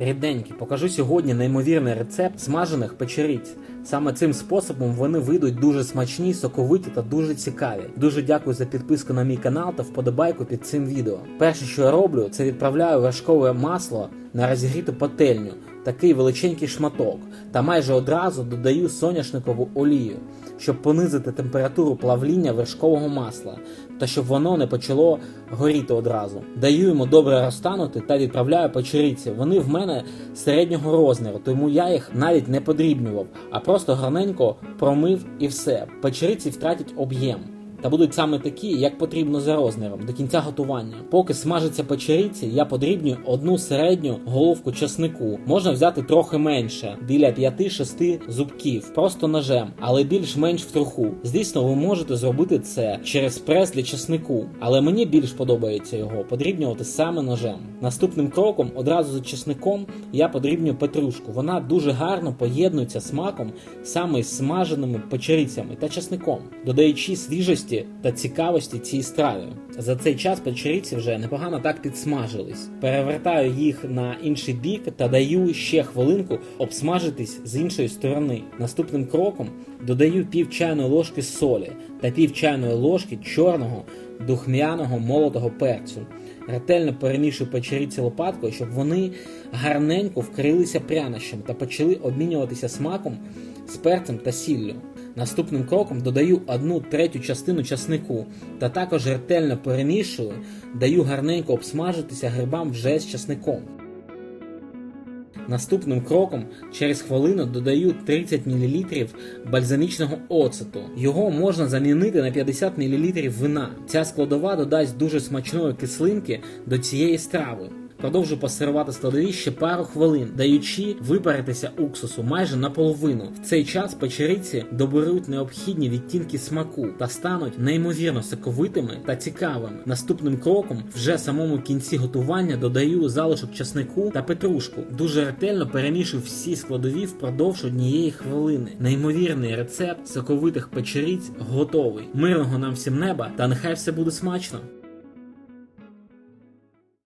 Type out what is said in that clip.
Рідненькі, покажу сьогодні неймовірний рецепт смажених печериць. Саме цим способом вони вийдуть дуже смачні, соковиті та дуже цікаві. Дуже дякую за підписку на мій канал та вподобайку під цим відео. Перше, що я роблю, це відправляю вершкове масло на розігріту пательню, такий величенький шматок, та майже одразу додаю соняшникову олію, щоб понизити температуру плавління вершкового масла та щоб воно не почало горіти одразу. Даю йому добре розтанути та відправляю печериці. Вони в мене середнього розміру, тому я їх навіть не подрібнював, а просто гарненько промив і все. Печериці втратять об'єм. Та будуть саме такі, як потрібно за розміром, до кінця готування. Поки смажаться печериці, я подрібнюю одну середню головку часнику. Можна взяти трохи менше, біля 5-6 зубків, просто ножем, але більш-менш в труху. Звісно, ви можете зробити це через прес для часнику, але мені більш подобається його подрібнювати саме ножем. Наступним кроком, одразу за часником, я подрібнюю петрушку. Вона дуже гарно поєднується смаком саме з смаженими печерицями та часником, додаючи свіжості та цікавості цієї страви. За цей час печерівці вже непогано так підсмажились. Перевертаю їх на інший бік та даю ще хвилинку обсмажитись з іншої сторони. Наступним кроком додаю пів чайної ложки солі та пів чайної ложки чорного духмяного молотого перцю. Ретельно перемішую печеріці лопаткою, щоб вони гарненько вкрилися прянощем та почали обмінюватися смаком з перцем та сіллю. Наступним кроком додаю одну третю частину часнику та також ретельно перемішую, даю гарненько обсмажитися грибам вже з часником. Наступним кроком через хвилину додаю 30 мл бальзамічного оцету. Його можна замінити на 50 мл вина. Ця складова додасть дуже смачної кислинки до цієї страви. Продовжу пасирувати складові ще пару хвилин, даючи випаритися уксусу майже наполовину. В цей час печериці доберуть необхідні відтінки смаку та стануть неймовірно соковитими та цікавими. Наступним кроком, вже самому кінці готування, додаю залишок часнику та петрушку. Дуже ретельно перемішую всі складові впродовж однієї хвилини. Неймовірний рецепт соковитих печериць готовий. Мирного нам всім неба та нехай все буде смачно!